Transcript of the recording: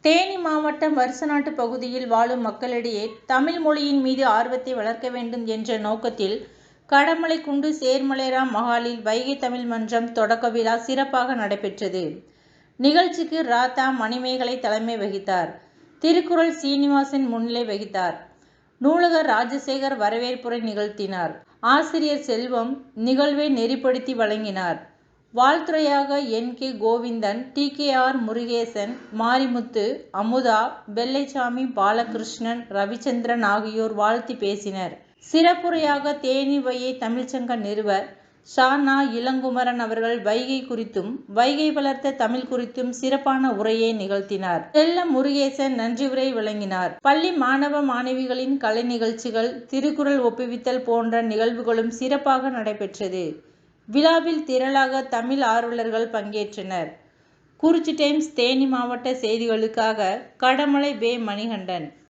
தேனி மாவட்டம் வருசநாட்டு பகுதியில் வாழும் மக்களிடையே தமிழ் மொழியின் மீது ஆர்வத்தை வளர்க்க வேண்டும் என்ற நோக்கத்தில் கடமலைக்குண்டு சேர்மலைராம் மகாலில் வைகை தமிழ் மன்றம் தொடக்க விழா சிறப்பாக நடைபெற்றது. நிகழ்ச்சிக்கு ராதா மணிமேகலை தலைமை வகித்தார். திருக்குறள் சீனிவாசன் முன்னிலை வகித்தார். நூலகர் ராஜசேகர் வரவேற்புரை நிகழ்த்தினார். ஆசிரியர் செல்வம் நிகழ்வை நெறிப்படுத்தி வழங்கினார். வாழ்த்துரையாக N. K. Govindan, T. K. R. Murugesan, Marimuthu, Amudha, Vellaichamy, Balakrishnan, Ravichandran ஆகியோர் வாழ்த்தி பேசினர். சிறப்புரையாக தேனி வையை தமிழ்ச்சங்க நிறுவர் ஷானா இளங்குமரன் அவர்கள் வைகை குறித்தும், வைகை வளர்த்த தமிழ் குறித்தும் சிறப்பான உரையை நிகழ்த்தினார். செல்ல முருகேசன் நன்றியுரை வழங்கினார். பள்ளி மாணவ, மாணவிகளின் கலை நிகழ்ச்சிகள், திருக்குறள் ஒப்புவித்தல் போன்ற நிகழ்வுகளும் சிறப்பாக நடைபெற்றது. விழாவில் திரளாக தமிழ் ஆர்வலர்கள் பங்கேற்றனர். குறிச்சி டைம்ஸ் தேனி மாவட்ட செய்திகளுக்காக கடமலை வே. மணிகண்டன்